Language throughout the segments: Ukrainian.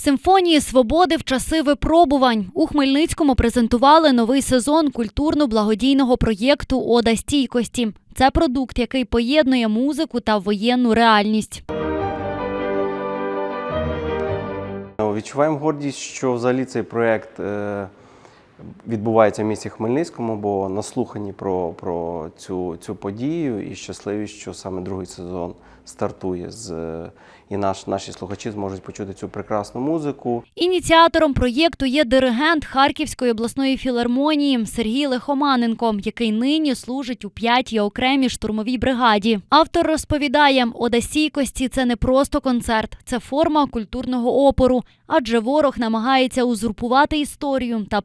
Симфонії свободи в часи випробувань у Хмельницькому презентували новий сезон культурно-благодійного проєкту Ода стійкості. Це продукт, який поєднує музику та воєнну реальність. Відчуваємо гордість, що взагалі цей проєкт е, відбувається в місті Хмельницькому, бо наслухані про, про цю, цю подію і щасливі, що саме другий сезон стартує з і наш, наші слухачі зможуть почути цю прекрасну музику. Ініціатором проєкту є диригент Харківської обласної філармонії Сергій Лихоманенко, який нині служить у 5-й окремій штурмовій бригаді. Автор розповідає, ода стійкості це не просто концерт, це форма культурного опору, адже ворог намагається узурпувати історію та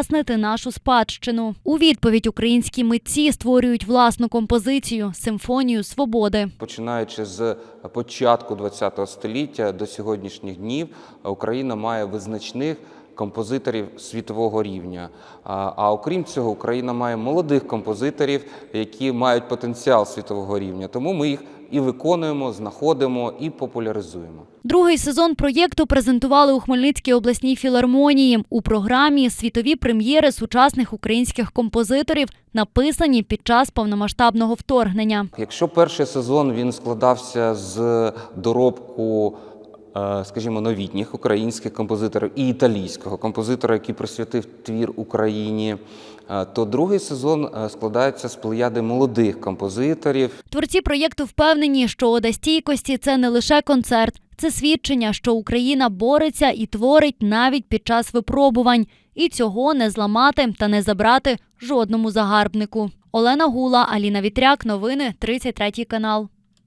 привласнити нашу спадщину. У відповідь українські митці створюють власну композицію симфонію свободи. Починаючи з початку ХХ століття до сьогоднішніх днів, Україна має визначних композиторів світового рівня. А, а окрім цього, Україна має молодих композиторів, які мають потенціал світового рівня. Тому ми їх і виконуємо, знаходимо і популяризуємо. Другий сезон проєкту презентували у Хмельницькій обласній філармонії. У програмі світові прем'єри сучасних українських композиторів написані під час повномасштабного вторгнення. Якщо перший сезон він складався з доробку, скажімо, новітніх українських композиторів і італійського композитора, який присвятив твір Україні, е, то другий сезон е, складається з плеяди молодих композиторів, Творці проєкту впевнені, що ода стійкості це не лише концерт, це свідчення, що Україна бореться і творить навіть під час випробувань, і цього не зламати та не забрати жодному загарбнику. Олена Гула, Аліна Вітряк, новини 33 канал.